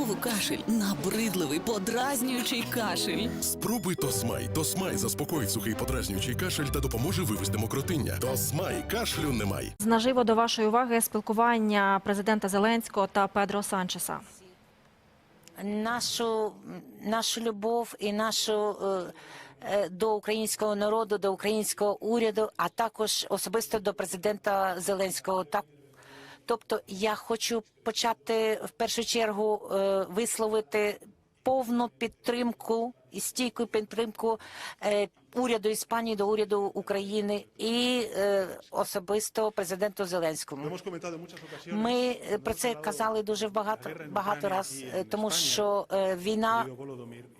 знову кашель, набридливий, подразнюючий кашель. Спробуй Тосмай. Тосмай заспокоїть сухий подразнюючий кашель та допоможе вивести мокротиння. Тосмай кашлю немає. Наживо до вашої уваги спілкування президента Зеленського та Педро Санчеса. нашу, нашу любов і нашу е, е, до українського народу, до українського уряду, а також особисто до президента Зеленського. Так, тобто, я хочу почати в першу чергу е, висловити повну підтримку і стійку підтримку е, уряду Іспанії до уряду України і е, особисто президенту Зеленському. Ми е, про це казали дуже багато багато раз, тому що війна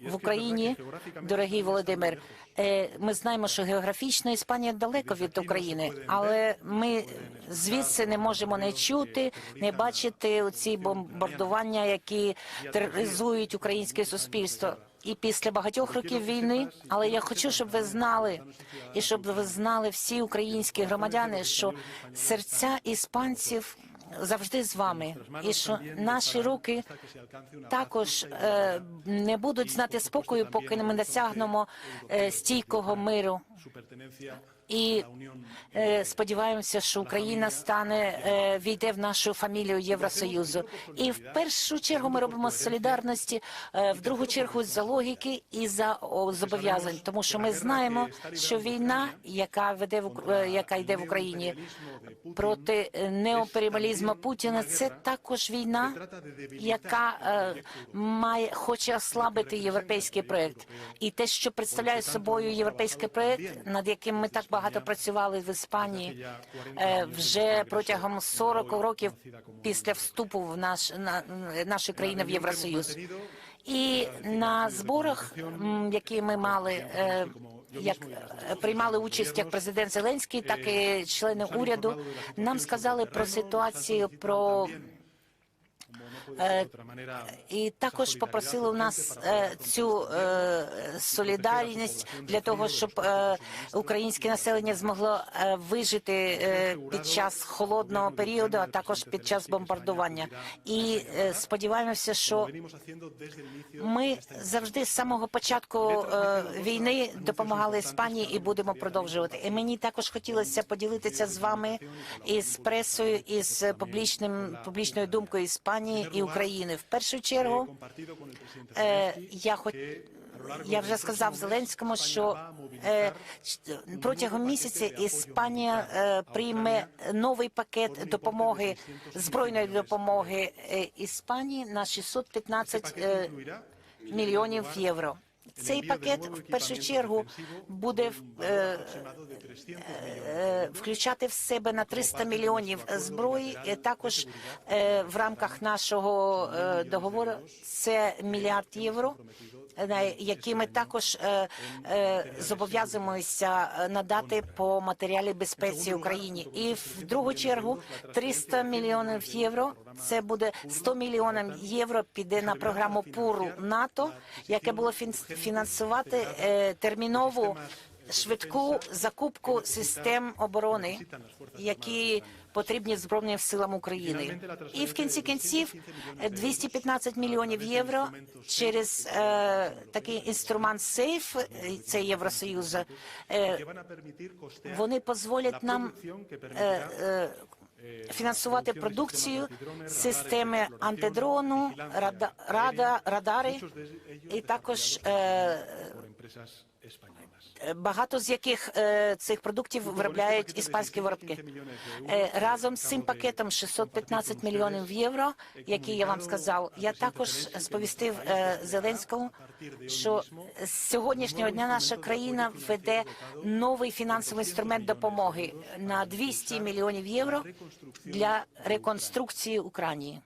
в Україні, дорогий Володимир. Ми знаємо, що географічно Іспанія далеко від України, але ми звідси не можемо не чути, не бачити оці бомбардування, які тероризують українське суспільство. І після багатьох років війни, але я хочу, щоб ви знали, і щоб ви знали всі українські громадяни, що серця іспанців завжди з вами, і що наші руки також е, не будуть знати спокою, поки не ми досягнемо е, стійкого миру. І е, сподіваємося, що Україна стане е, війде в нашу фамілію Євросоюзу. І в першу чергу ми робимо з солідарності, е, в другу чергу за логіки і за зобов'язань, тому що ми знаємо, що війна, яка веде в яка йде в Україні проти е, Путіна, це також війна, яка має хоче ослабити європейський проект. І те, що представляє собою європейський проект, над яким ми так багато працювали в Іспанії е, вже протягом 40 років після вступу в наш на нашої країни в Євросоюз. І на зборах, які ми мали. е, Як приймали участь як президент Зеленський, так і члени уряду, нам сказали про ситуацію про і також попросили у нас е, цю е, солідарність для того, щоб е, українське населення змогло е, вижити е, під час холодного періоду, а також під час бомбардування. І е, сподіваємося, що ми завжди з самого початку е, війни допомагали Іспанії і будемо продовжувати. І мені також хотілося поділитися з вами із пресою, із публічним публічною думкою Іспанії і України. В першу чергу е, я хоч. Я вже сказав Зеленському, що е, протягом місяця Іспанія е, прийме новий пакет допомоги збройної допомоги е, Іспанії на 615 е, мільйонів євро. Цей пакет в першу чергу буде е, е, включати в себе на 300 мільйонів зброї. Також е, в рамках нашого е, договору це мільярд євро. на Які ми також е, е, зобов'язуємося е, надати по матеріалі безпеці Україні, і в другу чергу 300 мільйонів євро. Це буде 100 мільйонів євро. Піде на програму ПУРу НАТО, яке було фін- фінансувати е, термінову швидку закупку систем оборони, які потрібні збройним силам України. І в кінці кінців е, 215 мільйонів євро через е, такий інструмент сейф, е, це Євросоюз. Е, вони дозволять нам е, е, фінансувати продукцію системи антидрону, рада, рада, радари і також е, багато з яких е, цих продуктів виробляють іспанські виробки. Е, разом з цим пакетом 615 мільйонів євро, який я вам сказав, я також сповістив Зеленському, що з сьогоднішнього дня наша країна веде новий фінансовий інструмент допомоги на 200 мільйонів євро для реконструкції України.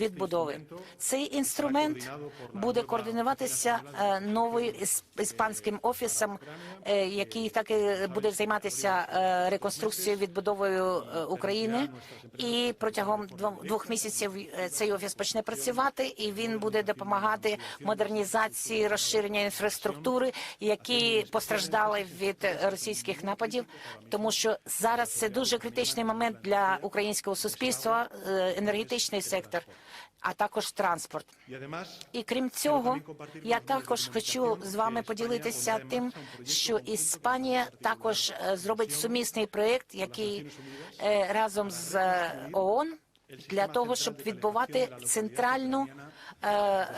Відбудови цей інструмент буде координуватися е, новим іспанським офісом, е, який так і буде займатися е, реконструкцією відбудовою України. І протягом двох- місяців цей офіс почне працювати, і він буде допомагати модернізації розширення інфраструктури, які постраждали від російських нападів, тому що зараз це дуже критичний момент для українського суспільства, енергетичний сектор. А також транспорт. І крім цього, я також хочу з вами поділитися тим, що Іспанія також е, зробить сумісний проєкт, який е, разом з е, ООН для того, щоб відбувати центральну е,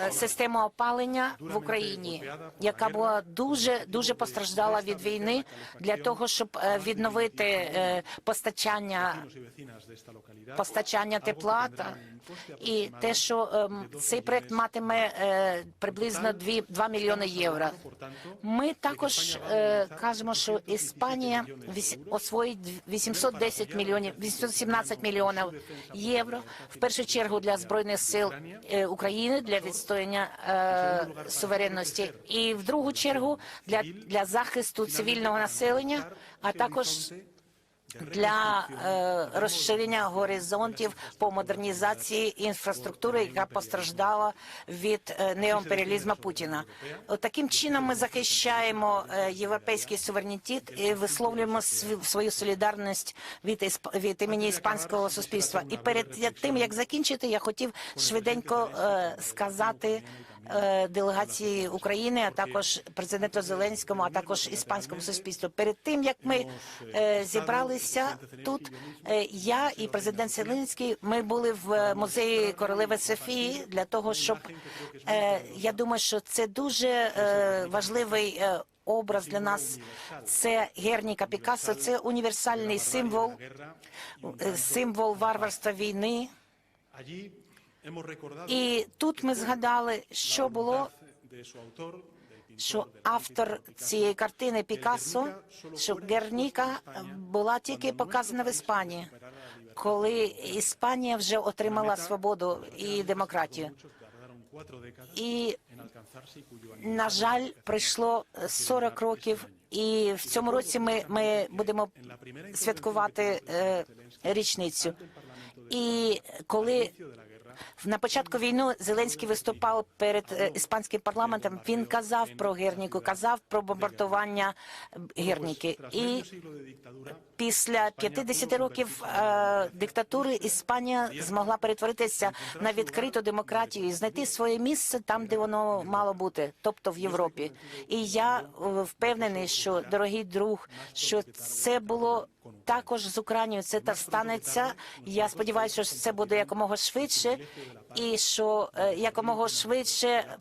е, систему опалення в Україні, яка була дуже дуже постраждала від війни, для того, щоб е, відновити постачання постачання тепла та і те, що ем, цей проект матиме приблизно 2, 2 мільйони євро. Ми також кажемо, що Іспанія освоїть 810 мільйонів, 817 мільйонів євро в першу чергу для збройних сил е, України для відстояння е, суверенності, і в другу чергу для захисту цивільного населення, а також для е, розширення горизонтів по модернізації інфраструктури, яка постраждала від е, неоімперіалізму Путіна. Таким чином ми захищаємо е, європейський суверенітет і висловлюємо св- свою солідарність від, від імені іспанського суспільства. І перед тим як закінчити, я хотів швиденько сказати. Е, Делегації України, а також президенту Зеленському, а також іспанському суспільству. Перед тим як ми е, зібралися тут, е, я і президент Зеленський, ми були в музеї королеви Софії для того, щоб я думаю, що це дуже важливий. Образ для нас це Герніка Пікассо, це універсальний символ, символ варварства війни. І тут ми згадали, що було що автор цієї картини Пікассо, що Герніка була тільки показана в Іспанії, коли Іспанія вже отримала свободу і демократію. І на жаль, пройшло 40 років, і в цьому році ми, ми будемо святкувати е, річницю. І коли на початку війни Зеленський виступав перед е, іспанським парламентом. Він казав про гірніку, казав про бомбардування гірніки. І після 50 років е, диктатури Іспанія змогла перетворитися на відкриту демократію і знайти своє місце там, де воно мало бути, тобто в Європі. І я е, впевнений, що дорогий друг, що це було також з Україною. Це та станеться. Я сподіваюся, що це буде якомога швидше, і що е, якомога швидше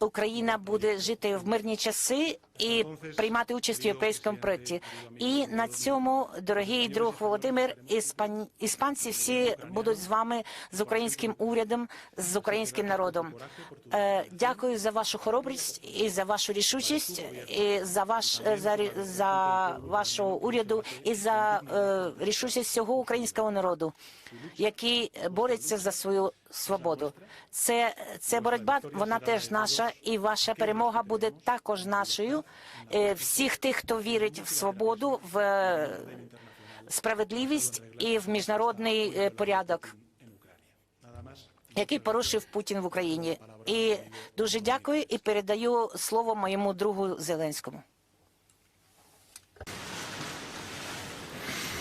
Україна буде жити в мирні часи і приймати участь в європейському проєкті. І на цьому, дорогий друг Володимир, іспан... іспанці всі будуть з вами, з українським урядом, з українським народом. Е, Дякую за вашу хоробрість і за вашу рішучість, і за ваш е, за, за вашого уряду, і за е, рішучість всього українського народу, який бореться за свою свободу. Це, це боротьба, вона теж наша, і ваша перемога буде також нашою. Е, Всіх тих, хто вірить в свободу, в е, справедливість і в міжнародний е, порядок, який порушив Путін в Україні. І дуже дякую і передаю слово моєму другу Зеленському.